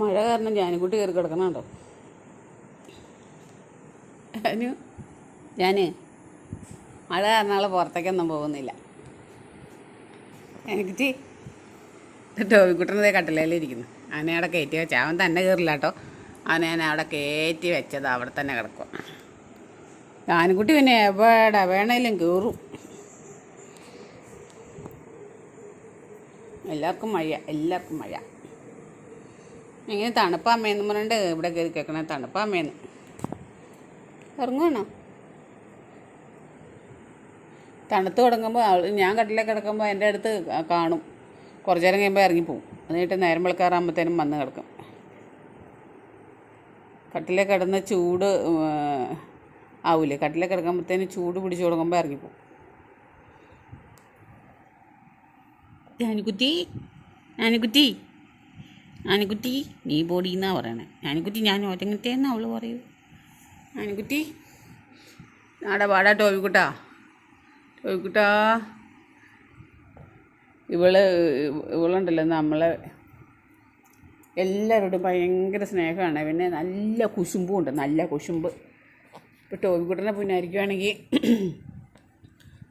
മഴ കാരണം ജാനിക്കുട്ടി കയറി കിടക്കണുണ്ടോ അനു ഞാൻ മഴ കാരണം ആളെ പുറത്തേക്കൊന്നും പോകുന്നില്ല. എനിക്ക് ടോവിക്കുട്ടനതേ കട്ടിലയിലിരിക്കുന്നു അവനെ അവിടെ കയറ്റി വെച്ച അവൻ തന്നെ കയറില്ല കേട്ടോ. അവനെ ഞാൻ അവിടെ കയറ്റി വെച്ചത് അവിടെ തന്നെ കിടക്കും ജാനിക്കുട്ടി പിന്നെ എവിടെ വേണേലും കയറും. എല്ലാവർക്കും മഴ എല്ലാവർക്കും മഴ ഇങ്ങനെ തണുപ്പാമ്മയെന്ന് പറഞ്ഞിട്ട് ഇവിടെ കയറി കേൾക്കണേ തണുപ്പാമ്മയെന്ന് ഇറങ്ങുവാണോ തണുത്ത് കിടക്കുമ്പോൾ ഞാൻ കട്ടിലേക്ക് കിടക്കുമ്പോൾ എന്റെ അടുത്ത് കാണും. കുറച്ച് നേരം കഴിയുമ്പോൾ ഇറങ്ങിപ്പോവും. എന്നിട്ട് നേരം വെളുക്കാറാകുമ്പോഴത്തേനും വന്ന് കിടക്കും. കട്ടിലേ കിടന്ന് ചൂട് ഉം, ആവൂലേ? കട്ടിലേ കിടക്കുമ്പോഴത്തേനും ചൂട് പിടിച്ച് തുടങ്ങുമ്പോൾ ഇറങ്ങിപ്പോവും. ഞാനിക്കുട്ടി ഞാനിക്കുട്ടി ഞാനിക്കുട്ടി നീ ബോഡി എന്നാ പറയണേ. ആനക്കുട്ടി ഞാൻ ഒറ്റങ്ങത്തേന്ന് അവൾ പറയൂ? ആനക്കുട്ടി ആടെ പാടാ ടോവിക്കുട്ടാ. ടോവിക്കുട്ടാ. ഇവൾ ഇവളുണ്ടല്ലോ നമ്മളെ എല്ലാവരോടും ഭയങ്കര സ്നേഹമാണ്. പിന്നെ നല്ല കുശുമ്പും ഉണ്ട് നല്ല കുശുമ്പ്. ഇപ്പോൾ ടോവിക്കുട്ടനെ പുന്നാരിക്കുവാണെങ്കിൽ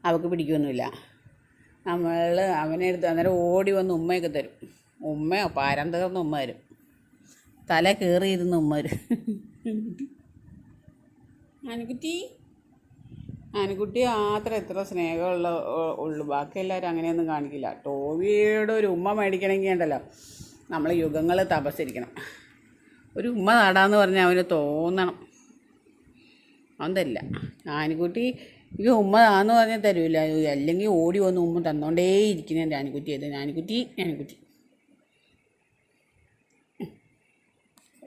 അവൾക്ക് പിടിക്കൊന്നുമില്ല. നമ്മൾ അവനെ എടുത്ത് അന്നേരം ഓടി വന്ന് ഉമ്മയൊക്കെ തരും. ഉമ്മയോ? പാരം തീർന്ന ഉമ്മ വരും. തല കയറിയിരുന്ന ഉമ്മ വരും. ആനക്കുട്ടി? ആനക്കുട്ടി മാത്രം എത്ര സ്നേഹമുള്ള ഉള്ളു. ബാക്കി എല്ലാവരും അങ്ങനെയൊന്നും കാണിക്കില്ല. ടോവിയുടെ ഒരു ഉമ്മ മേടിക്കണമെങ്കിൽ ഉണ്ടല്ലോ. നമ്മൾ യുഗങ്ങൾ തപസ്സിരിക്കണം. ഒരു ഉമ്മ നാടാന്ന് പറഞ്ഞാൽ അവന് തോന്നണം. അതല്ല ആനക്കുട്ടി ഈ ഉമ്മ ആന്ന് പറഞ്ഞാൽ തരൂല. അല്ലെങ്കിൽ ഓടി വന്ന് ഉമ്മ തന്നോണ്ടേ ഇരിക്കുന്നതിന്റെ ആനക്കുട്ടി. അത് ആനക്കുട്ടി ആനക്കുട്ടി.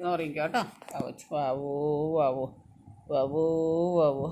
എന്ന് പറയും കേട്ടോ. വാവോ വാവോ വാവോ വാവോ